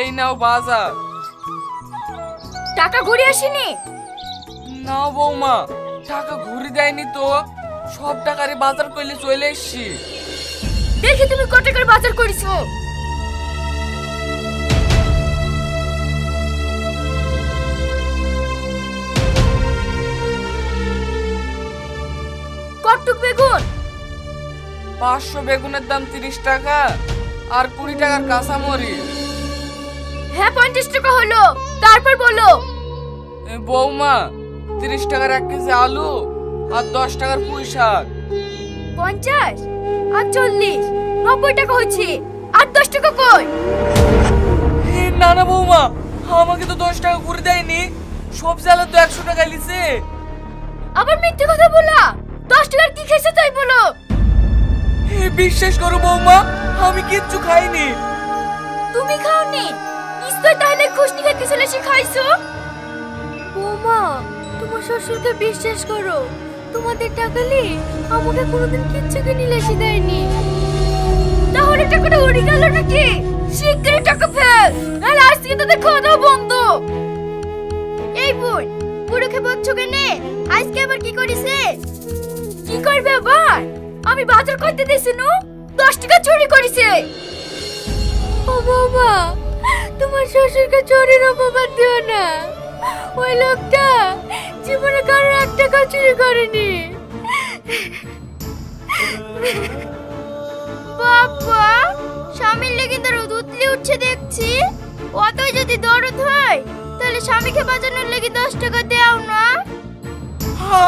এই নাও বাজার। টাকা ঘুরে আসেনি? না বৌমা টাকা ঘুরে দেয়নি তো। সব টাকারে বাজার করলে চলে এসছি। দেখি তুমি কত টাকার বাজার করেছ। কটুক বেগুন? পাঁচশো বেগুনের দাম তিরিশ টাকা আর কুড়ি টাকার কাঁচামরিচ। হ্যাঁ পঞ্চাশ টাকা হলো। তারপর বলো। বৌমা তিরিশ টাকার এক কেজি আলু আর দশ টাকার পুঁই শাক। পঞ্চাশ? আর চল্লিশ? নব্বই টাকা হচ্ছে আর দশ টাকা কই? না না বৌমা আমাকে তো দশ টাকা করে দেয়নি। সব চালা তো একশো টাকা লিছে। আবার মিথ্যে কথা বলা। দশ টাকার কি খেয়েছে তাই বলো। বিশ্বাস করো বৌমা আমি কিচ্ছু খাইনি। তুমি খাওনি? নিশ্চয় তাহলে খুশনি খেতে চলে বৌমা তোমার শ্বশুরকে বিশ্বাস করো। তোমাদের টাকা নিয়ে আমাকে কোনোদিন কিচ্ছু কিনে লেসে দেয়নি। তাহলে টাকাটা উড়ে গেল নাকি? শিগগিরই টাকা ফেল। নাহলে আজ থেকে তোদের খাওয়া দাওয়া বন্ধ। এই বোন বুড়োকে বলছো কেনে? আজকে আবার কি করিছে কি করবে আবার? আমি বাজার করতে দিছি নু। দশ টাকা চুরি করেছে। ও বাবা তোমার শ্বশুরকে চোরের অপবাদ দিও না। ওই লোকটা জীবনে কারোর এক টাকা চুরি করেনি। বাবা, স্বামীর লেগে তোর উতলি উঠছে দেখছি। অতই যদি দরদ হয়, তাহলে স্বামীকে বাঁচানোর লেগে দশ টাকা দেও না।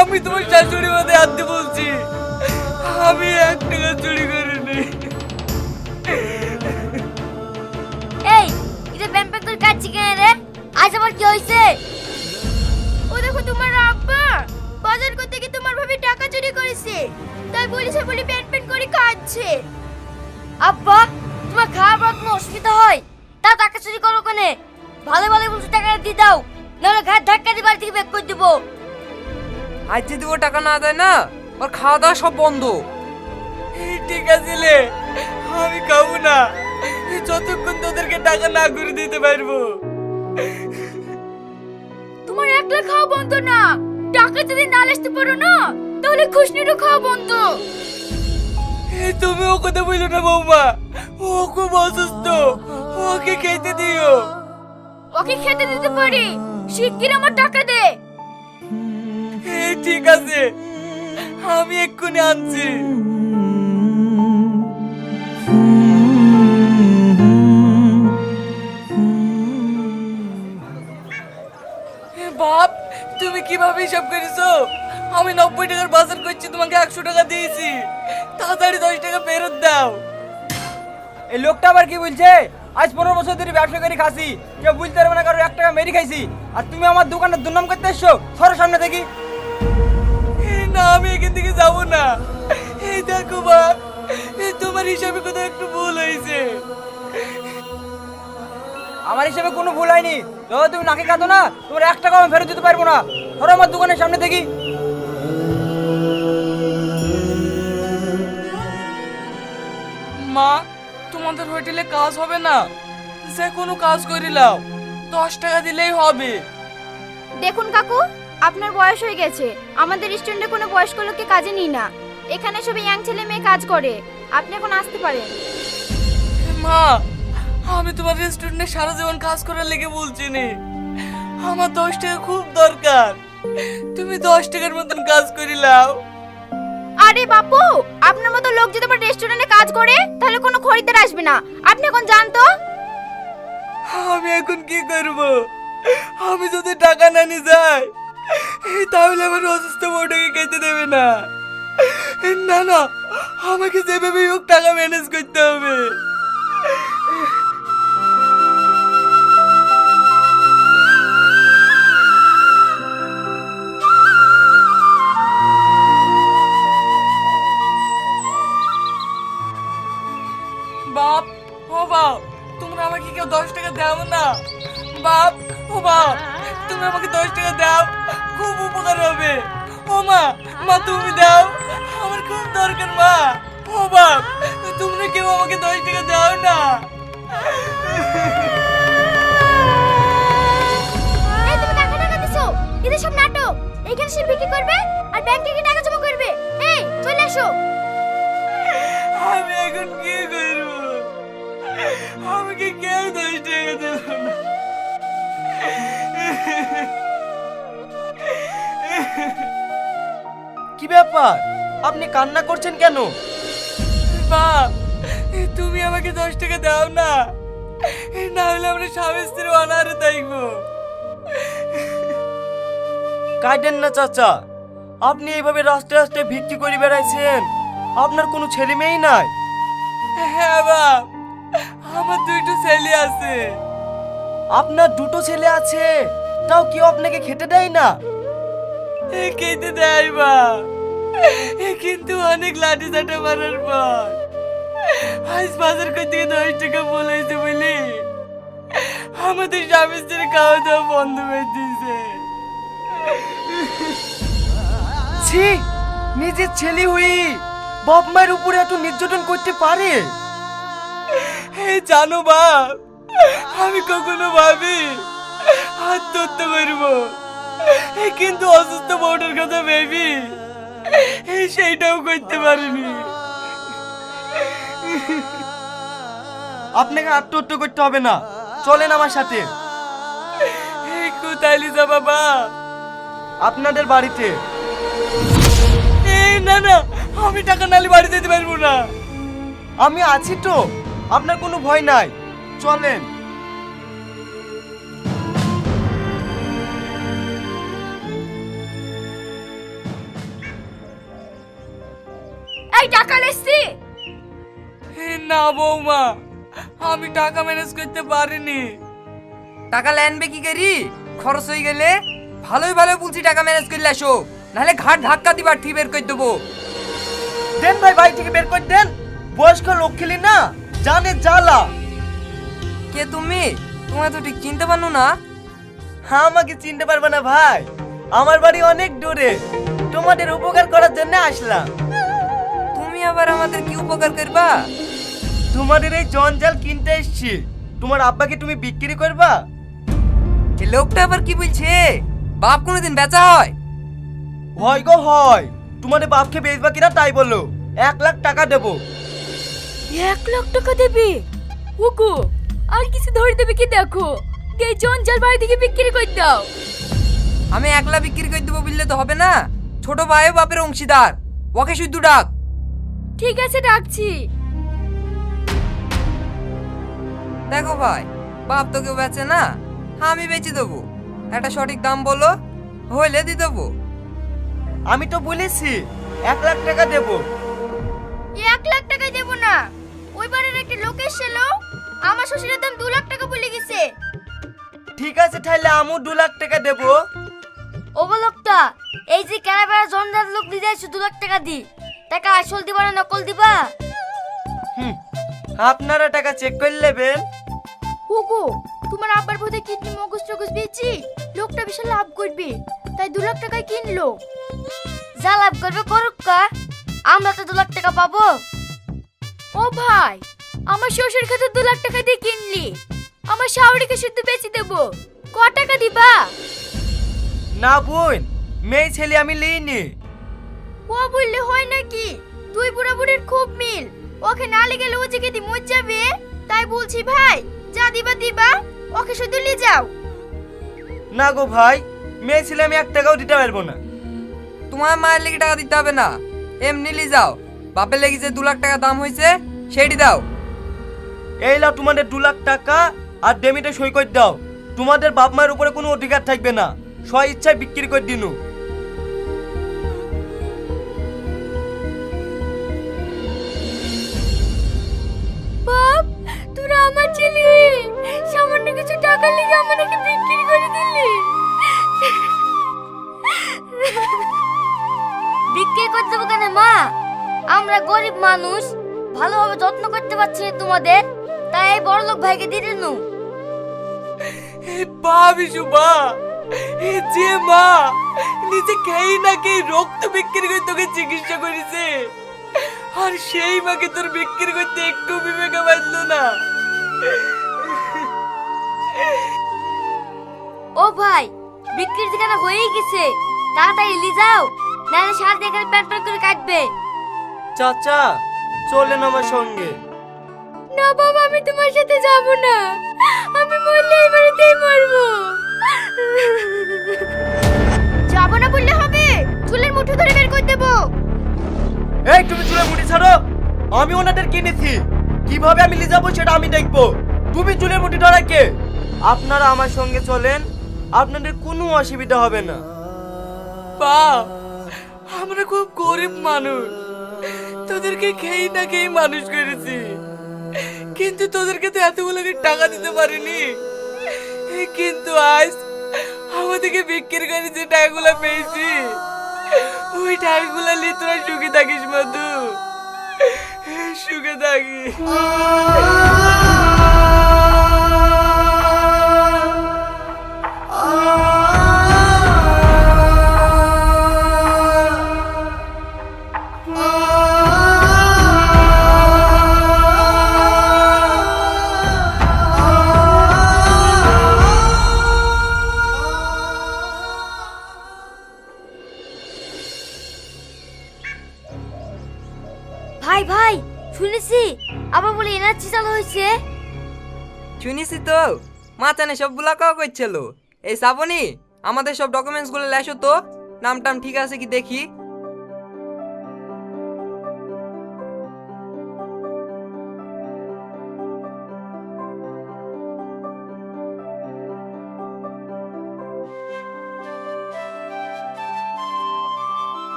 আমি তোমার শাশুড়ি মধ্যে আনতে বলছি, আমি এক টাকা চুরি করিনি। রে? আজ আবার কি হয়েছে ও দেখো তোমার আব্বা বাজার করতে গিয়ে তোমার ভাবে টাকা চুরি করেছে। তাই বলেছে বলে প্যান প্যান করে কাঁদছে। আব্বা তোমার খাওয়া কোনো অসুবিধা হয়? তা টাকা চুরি করো কেনে? ভালো ভালো বলছো টাকা দিয়ে দাও নাহলে ঘাট ধাক্কা দিয়ে বাড়ি থেকে বের করে দেবো। আজ যদি ও টাকা না দেয় না ওর খাওয়া দাওয়া সব বন্ধ। এই ঠিক আছে লে, আমি খাব না। যতক্ষণ তোদেরকে টাকা না করে দিতে পারব। একলা খাওয়া বন্ধ না। টাকা যদি না আসতে পারো না তাহলে খুশনিরও খাওয়া বন্ধ। তুমি ও কথা বলো না বৌমা? ও খুব অসুস্থ। ওকে খেতে দিও। ওকে খেতে দিতে পারি। শিগগির আমার টাকা দে। ঠিক আছে। আমি এক্ষুনি আনছি। তুমি কীভাবে হিসাব করেছ? আমি নব্বই টাকার বাজার করছি তোমাকে একশো টাকা দিয়েছি। তাড়াতাড়ি দশ টাকা ফেরত দাও। এই লোকটা আবার কি বলছে? আজ পনেরো বছর ধরে ব্যবসা করে খাসি। কেউ বুঝতে পারবে না কারও এক টাকা মেরি খাইছি। আর তুমি আমার দোকানের দুর্নাম করতে এসছো? সরো সামনে দেখি। না আমি এখান থেকে যাব না। এই দেখো বা তোমার হিসাবে কোথাও একটু ভুল হয়েছে। আমার হিসেবে কোনো ভুল হয়নি। যখন তুমি নাকে কাঁদো না তোমার এক টাকা আমি ফেরত দিতে পারব না। ধরো আমার দোকানের সামনে দেখি। মা তোমাদের হোটেলে কাজ হবে না। যে কোনো কাজ করিলাও দশ টাকা দিলেই হবে। দেখুন কাকু আপনার বয়স হয়ে গেছে। আমাদের রেস্টুরেন্টে কোনো বয়স্ক লোককে কাজে নিই না। এখানে সব ইয়াং ছেলে মেয়ে কাজ করে। আপনি এখন আসতে পারেন। মা আমি তোমার রেস্টুরেন্টে সারা জীবন কাজ করার লেগে বলছি নে। আমার দশ টাকা খুব দরকার। তুমি দশ টাকার মতন কাজ করিলাও আরে বাপু আপনার মতো লোক যদি আমার রেস্টুরেন্টে কাজ করে তাহলে কোনো খরিদ্দার আসবে না। আপনি এখন যান তো। আমি এখন কি করব? আমি যদি টাকা না নিয়ে যাই তাহলে আমার অসুস্থ বউটাকে খেতে দেবে না। না না আমাকে যেভাবে হোক টাকা ম্যানেজ করতে হবে। উপকার হবে। ও মা মা তুমি দাও। আমার খুব দরকার মা। ও বাপ তুমি কেউ আমাকে দশ টাকা দাও না। এই তুমি টাকা সব করবে আর টাকা করবে। আমি এখন আমাকে কেউ দশ টাকা না। কি ব্যাপার? আপনি কান্না করছেন কেন? মা তুমি আমাকে দশ টাকা দাও না। না হলে আমরা স্বামী স্ত্রী অনারে দেখব কাইডেন না চাচা। আপনি এইভাবে রাস্তায় রাস্তায় ভিক্ষি করে বেড়াইছেন। আপনার কোনো ছেলে মেয়েই নাই। হ্যাঁ বাপ আমার দুইটো ছেলে আছে। আপনার দুটো ছেলে আছে। তাও কেউ আপনাকে খেতে দেয় না? এ খেতে দেয় বা কিন্তু অনেক লাঠি চাটা মারার পর। আজ বাজার করতে গিয়ে দশ টাকা বলেছে বলি আমাদের স্বামী স্ত্রী খাওয়া দাওয়া বন্ধ হয়ে দিয়েছে। ছি, নিজের ছেলে হই বাপ মায়ের উপরে এত নির্যাতন করতে পারে? হে জানো বাপ আমি কখনো ভাবি, আত্মহত্যা করব। এ কিন্তু অসুস্থ বউটার কথা ভেবি। সেইটাও করতে পারিনি। আপনাকে আত্মহত্যা করতে হবে না। চলেন আমার সাথে। কোথায় লিজা বাবা? আপনাদের বাড়িতে। না না আমি টাকা নালে বাড়ি যেতে পারব না। আমি আছি তো। আপনার কোনো ভয় নাই। চলেন। এই টাকা লেসছি না বৌমা আমি টাকা ম্যানেজ করতে পারিনি। টাকা লেনবে কি করি? খরচ হয়ে গেলে ভালোই ভালো বলছি টাকা ম্যানেজ করলে আসো। নাহলে ঘাট ধাক্কা দিবার ঠিক বের করে দেবো। দেন ভাই বাড়ি থেকে বের করে দেন। বয়স্ক লোক খেলি না জানে জ্বালা। কে তুমি? তোমায় তো ঠিক চিনতে পারো না। হ্যাঁ আমাকে চিনতে পারবে না ভাই। আমার বাড়ি অনেক দূরে। তোমাদের উপকার করার জন্য আসলাম। আবার আমাদের কি উপকার করবা? তোমাদের এই জঞ্জাল কিনতে এসছি। তোমার আব্বাকে তুমি বিক্রি করবা? যে লোকটা আবার কি বলছে? বাপ কোনোদিন বেচা হয়? হয় গো হয়। তোমাদের বাপকে বেচবা কিনা তাই বলো। এক লাখ টাকা দেবো। এক লাখ টাকা দেবে? ওগো আর কিছু ধরে দেবে কি দেখো? গে জঞ্জাল বাড়ি থেকে বিক্রি করে দাও। আমি একলা বিক্রি করে দেবো বললে তো হবে না। ছোট ভাইও বাপের অংশীদার। ওকে শুধু ডাক। ঠিক আছে ডাকছি। দেখো ভাই বাপ তো কেউ বেচে না আমি বেচে দেবো। একটা সঠিক দাম বলো হইলে দিয়ে দেবো। আমি তো বলেছি এক লাখ টাকা দেবো। এক লাখ টাকা দেব না। ওই বাড়ির একটা লোক এসেছিল আমার শ্বশুরের দাম দু লাখ টাকা বলে গেছে। ঠিক আছে তাহলে আমু দু লাখ টাকা দেবো। ওগো লোকটা এই যে ক্যারাবেড়া জঞ্জাল লোক আসছো দু লাখ টাকা দি টাকা আসল দিবা না নকল দিবা? হুম, আপনারা টাকা চেক করে নেবেন। ওগো তোমার আব্বার বোধে কিডনি মগজ টগজ বেচি লোকটা বিশাল লাভ করবে তাই দু লাখ টাকায় কিনলো। যা লাভ করবে করুক কা আমরা তো দু লাখ টাকা পাবো। ও ভাই আমার শ্বশুর খাতে দু লাখ টাকা দিয়ে কিনলি আমার শাওরিকে শুদ্ধ বেচে দেবো ক টাকা দিবা? না বোন মেয়ে ছেলে আমি লিইনি। ও বললে হয় নাকি? তুই বুড়া বুড়ির খুব মিল। ওকে না লেগে ও যে কেদি মর যাবে? তাই বলছি ভাই, যা দিবা দিবা, ওকে শুধু নিয়ে যাও। না গো ভাই, মেয়ে ছেলে আমি এক টাকাও দিতে পারব না। তোমার মায়ের লেগে টাকা দিতে হবে না। এমনি লি যাও। বাপের লেগে যে দু লাখ টাকা দাম হয়েছে, সেইটি দাও। এই লাও তোমাদের দু লাখ টাকা আর ডেমিটে সই করে দাও। তোমাদের বাপ মায়ের উপরে কোনো অধিকার থাকবে না। স্ব ইচ্ছায় বিক্রি করে দিনু। সামান্য কিছু টাকা লেগে বিক্রি করে দিলি? বিক্রি করে দেবো কেন মা? আমরা গরিব মানুষ, ভালোভাবে যত্ন করতে পারছি তোমাদের, তাই এই বড় লোক ভাইকে দিয়ে দিনু। বা বিশু বা যে মা, নিজে খেয়ে না খেয়ে রক্ত বিক্রি করে তোকে চিকিৎসা করেছে। আর সেই মাকে তোর বিক্রি করতে বিক্রির ঠিকানা হয়েই গেছে। তাড়াতাড়ি লি যাও নাহলে সার দেখার প্যাট প্যাট করে কাটবে। চাচা চলেন আমার সঙ্গে। না বাবা আমি তোমার সাথে যাব না। আমি মরলে এই বাড়িতেই মরবো। যাব না বললে হবে? চুলের মুঠো ধরে বের করে দেবো। এই তুমি চুলে মুড়ি ছাড়ো। আমি ওনাদের কিনেছি। কীভাবে আমি নিয়ে যাব সেটা আমি দেখব। তুমি চুলের মুঠি ধরাই কে? আপনারা আমার সঙ্গে চলেন। আপনাদের কোনো অসুবিধা হবে না। বাপ আমরা খুব গরিব মানুষ। তোদেরকে খেয়ে না খেয়ে মানুষ করেছি। কিন্তু তোদেরকে তো এতগুলোকে টাকা দিতে পারিনি? কিন্তু আজ আমাদেরকে বিক্রি করে যে টাকাগুলো পেয়েছি, ওই টাকাগুলো নিয়ে তোরা সুখে থাকিস, মধু। সুখে থাকিস। শুনিসি তো। মাচানে সব বুলাকাও করছিল এই শ্রাবণী, আমাদের সব ডকুমেন্টসগুলো লেসো তো। নাম টাম ঠিক আছে কি দেখি?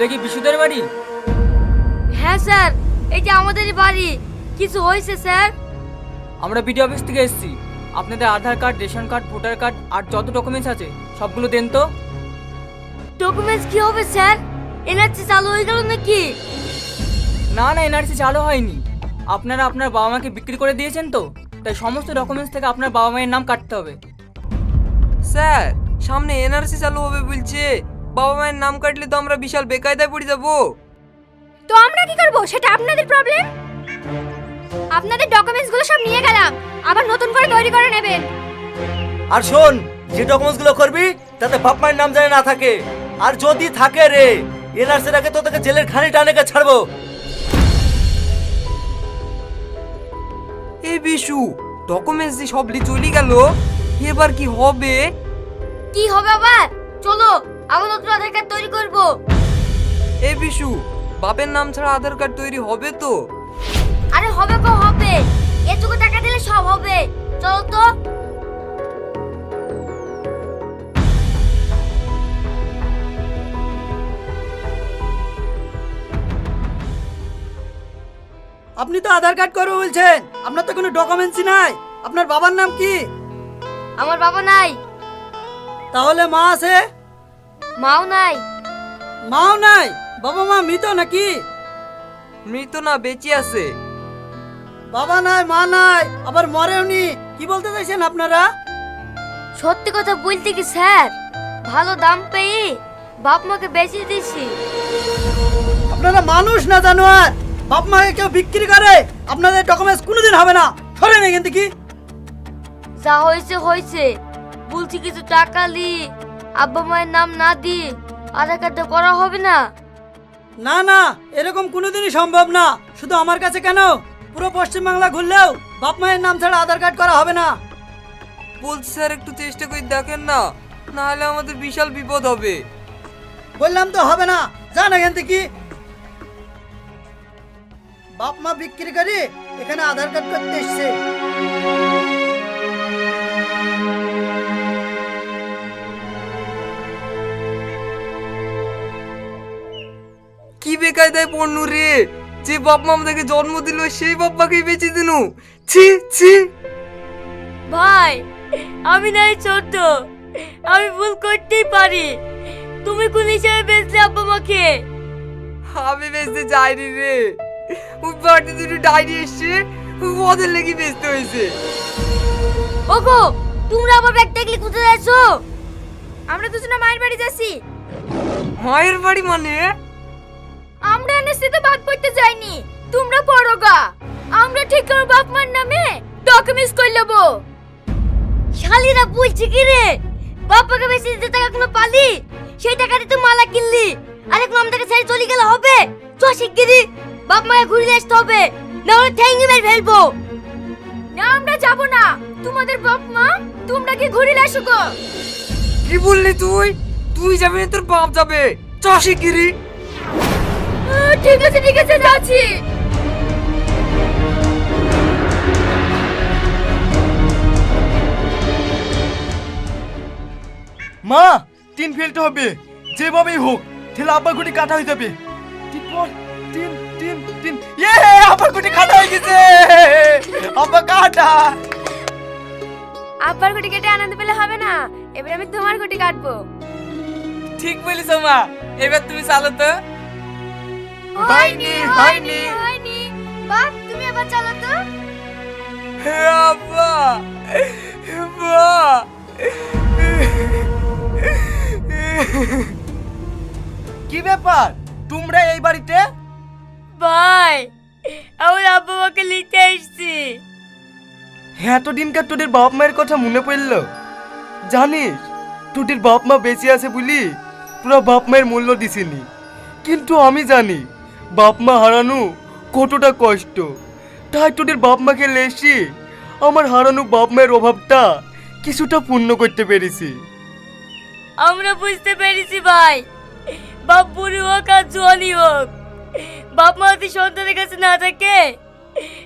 এটা কি বিশুদের বাড়ি? হ্যাঁ স্যার এটা আমাদেরই বাড়ি। কিছু হয়েছে স্যার? আমরা বিডি অফিস থেকে এসেছি। আপনাদের Aadhaar card ration card voter card আর যত ডকুমেন্টস আছে সবগুলো দেন তো। ডকুমেন্টস কি হবে স্যার? এনার্জি চালু হয়ে গেল নাকি? না না এনআরসি চালু হয়নি। আপনারা আপনার বাবা মাকে বিক্রি করে দিয়েছেন তো তাই সমস্ত ডকুমেন্টস থেকে আপনার বাবা মায়ের নাম কাটতে হবে। স্যার সামনে এনআরসি চালু হবে বলছে। বাবা মায়ের নাম কাটলে তো আমরা বিশাল বেকায়দায় পড়ে যাব। তো আমরা কি করব? সেটা আপনাদের প্রবলেম আপনাদের ডকুমেন্টসগুলো সব নিয়ে গেলাম। আবার নতুন করে তৈরি করে নেবেন। আর শোন যে ডকুমেন্টসগুলো করবি তাতে বাপ মায়ের নাম জানে না থাকে। আর যদি থাকে রে এনআরসির আগে তো তোকে জেলের খানি টানেকে ছাড়বো। এ বিশু ডকুমেন্টস দিয়ে সব লি চলে গেল এবার কি হবে? কি হবে আবার? চলো। আবার নতুন আধার কার্ড তৈরি করব। এ বিশু বাপের নাম ছাড়া আধার কার্ড তৈরি হবে তো? আরে হবে কো হবে এটুকু টাকা দিলে সব হবে। চলো তো। আপনি তো আধার কার্ড করবে বলছেন আপনার তো কোনো ডকুমেন্টসই নাই। আপনার বাবার নাম কি? আমার বাবা নাই। তাহলে মা আছে? মাও নাই। মাও নাই? বাবা মা মৃত নাকি? মৃত না বেঁচে আছে। বাবা নাই মা নাই আবার মরেওনি কি বলতে চাইছেন আপনারা? সত্যি কথা বলতে কি স্যার? ভালো দাম পেয়ে বাপ মাকে বেচে দিছি আপনারা মানুষ না জানোয়ার। বাপ মাকে কেউ বিক্রি করে আপনাদের ডকুমেন্টস কোনোদিন হবে না। সরেন এখান থেকে। যা হয়েছে হয়েছে। বলছি কিছু টাকা লি। আব্বা মায়ের নাম না দি আধার কার্ডটা করা হবে না? না না এরকম কোনোদিনই সম্ভব না। শুধু আমার কাছে কেন? পুরো পশ্চিমবাংলা ঘুরলেও বাপ মায়ের নাম ছাড়া আধার কার্ড করা হবে না। বলছি স্যার একটু চেষ্টা করে দেখেন না। নাহলে আমাদের বিশাল বিপদ হবে। বললাম তো হবে না। যান এখান থেকে। বাপ মা বিক্রি করে এখানে আধার কার্ড করতে এসছে। বেকায়দায় পড়নু রে। যে বাপ মা আমাদেরকে জন্ম দিল সেই বাপ বাপ্পাকেই বেঁচে দিনু। ছি ছি। ভাই আমি নাই ছোট আমি ভুল করতেই পারি। তুমি কোন হিসাবে বেঁচলে আব্বা মাকে আমি বেঁচতে যাইনি রে। ওই বাড়িতে দুটো ডায়েরি এসছে ওদের লেগে বেঁচতে হয়েছে। ওগো তোমরা আবার ব্যাগ দেখলে কোথায় যাচ্ছো আমরা দুজনে মায়ের বাড়ি যাচ্ছি। মায়ের বাড়ি মানে? আমরা এনএসসিতে ভাগ করতে যাইনি। তোমরা পড়ো গা। আমরা ঠিক করব বাপ মার নামে ডকুমেন্টস করে নেব। শালিরা বলছে কি রে? বাবাকে বেশি দিতে টাকা কোনো পালি সেই টাকা দিয়ে তো মালা কিনলি। আর এখন আমাদেরকে ছেড়ে চলে গেলে হবে? চ শিগগিরি বাপ মাকে ঘুরিয়ে আসতে হবে। না হলে ঠ্যাঙ্গি মেরে ফেলব। না আমরা যাব না। তোমাদের বাপ মা তোমরা কি ঘুরিয়ে আসো গো? কি বললি তুই? তুই যাবি না তোর বাপ যাবে। চাষি গিরি ঠিক আছে ঠিক আছে যাচ্ছি। মা তিন ফেলতে হবে। যেভাবেই হোক ঠেলে আব্বার গুটি কাটা হয়ে যাবে। তিন পর তিন তিন তিন ইয়ে আব্বার গুটি কাটা হয়ে গেছে। আব্বা কাটা। আব্বার গুটি কেটে আনন্দ পেলে হবে না। এবার আমি তোমার গুটি কাটবো। ঠিক বলিস মা। এবার তুমি চালো তো। হয়নি হয়নি হয়নি। বাপ তুমি আবার চালো তো। হে আব্বা মা কি ব্যাপার? তোমরা এই বাড়িতে? ভাই আমার আব্বা মাকে লিখতে এসেছি এতদিনকার তোদের বাপ মায়ের কথা মনে পড়ল। জানিস তোদের বাপ মা বেঁচে আছে বলি তোরা বাপ মায়ের মূল্য দিছিনি কিন্তু আমি জানি বাপ মা হারানো কতটা কষ্ট। তাই তোদের বাপ মাকে লেসি আমার হারানো বাপ মায়ের অভাবটা কিছুটা পূর্ণ করতে পেরেছি। আমরা বুঝতে পেরেছি ভাই। বাপ বুড়ি হোক আর জোয়ানি হোক। বাপ মা যদি সন্তানের কাছে না থাকে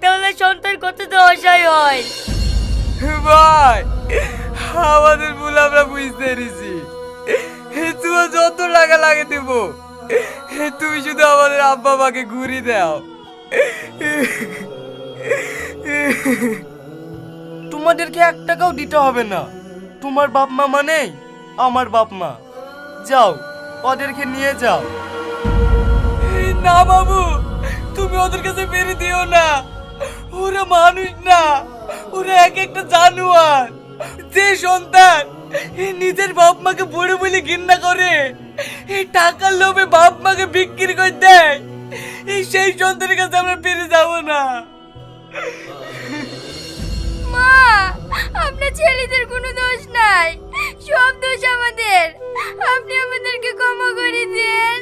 তাহলে সন্তান কতটা অসহায় হয়। ভাই আমাদের ভুল আমরা বুঝতে পেরেছি। তুমি যত টাকা লাগে দেব। তুমি শুধু আমাদের আব্বা মাকে ঘুরি দাও। তোমাদেরকে এক টাকাও দিতে হবে না। তোমার বাপ মা মানেই আমার বাপ মা। যাও, ওদেরকে নিয়ে যাও। না বাবু, তুমি ওদের কাছে বেরে দিও না। ওরা মানুষ না। ওরা এক একটা জানোয়ার। যে সন্তান নিজের বাপ মাকে বড় বলে ঘৃণা করে। এই টাকার লোভে বাপ মাকে বিক্রি করে দেয়। এই সেই সন্তানের কাছে আমরা ফিরে যাব না। মা আপনার ছেলেদের কোনো দোষ নাই। সব দোষ আমাদের। আপনি আমাদেরকে ক্ষমা করে দেন।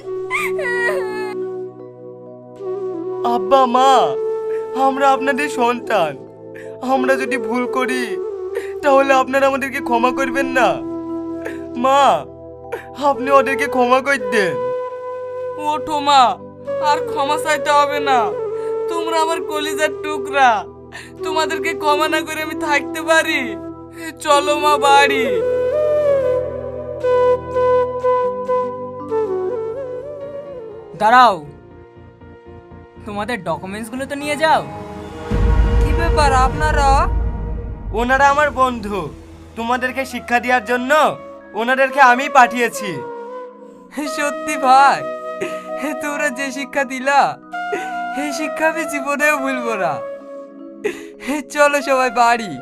আব্বা মা আমরা আপনাদের সন্তান। আমরা যদি ভুল করি তাহলে আপনারা আমাদেরকে ক্ষমা করবেন না? মা আপনি ওদেরকে ক্ষমা করে দেন ওঠো মা আর ক্ষমা চাইতে হবে না। তোমরা আমার কলিজার টুকরা। তোমাদেরকে ক্ষমা না করে আমি থাকতে পারি। চলো মা বাড়ি। দাঁড়াও। তোমাদের ডকুমেন্টসগুলো তো নিয়ে যাও। কি ব্যাপার আপনারা? ওনারা আমার বন্ধু। তোমাদেরকে শিক্ষা দেওয়ার জন্য ওনাদেরকে আমি পাঠিয়েছি। সত্যি ভাই তোমরা যে শিক্ষা দিলা এই শিক্ষা আমি জীবনেও ভুলবো না। চলো সবাই বাড়ি।